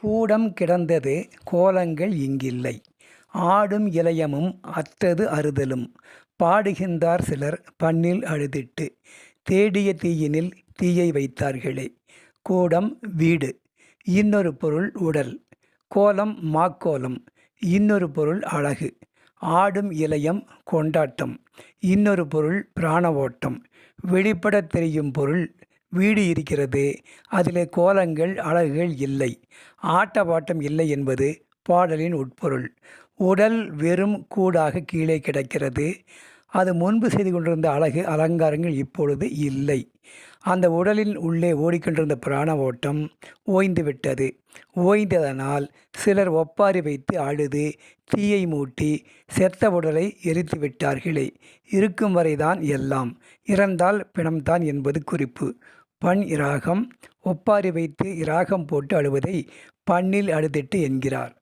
கூடம் கிடந்தது கோலங்கள் இங்கில்லை. ஆடும் இளையமும் அற்றது அறுதலும். பாடுகின்றார் சிலர் பண்ணில் அழுதிட்டு தேடிய தீயினில் தீயை வைத்தார்களே. கூடம் வீடு இன்னொரு பொருள் உடல். கோலம் மாக்கோலம் இன்னொரு பொருள் அழகு. ஆடும் இளையம் கொண்டாட்டம் இன்னொரு பொருள் பிராண ஓட்டம். வெளிப்படத் தெரியும் பொருள் வீடு இருக்கிறது. அதிலே கோலங்கள் அழகுகள் இல்லை. ஆட்டபாட்டம் இல்லை என்பது பாடலின் உட்பொருள். உடல் வெறும் கூடாக கீழே கிடக்கிறது. அது முன்பு செய்து கொண்டிருந்த அழகு அலங்காரங்கள் இப்பொழுது இல்லை. அந்த உடலின் உள்ளே ஓடிக்கொண்டிருந்த பிராண ஓட்டம் ஓய்ந்து விட்டது. ஓய்ந்ததனால் சிலர் ஒப்பாரி வைத்து அழுது தீயை மூட்டி செத்த உடலை எரித்து விட்டார்களே. இருக்கும் வரைதான் எல்லாம். இறந்தால் பிணம்தான் என்பது குறிப்பு. பண் இராகம் ஒப்பாரி வைத்து இராகம் போட்டு அழுவதை பண்ணில் அழுதிட்டு என்கிறார்.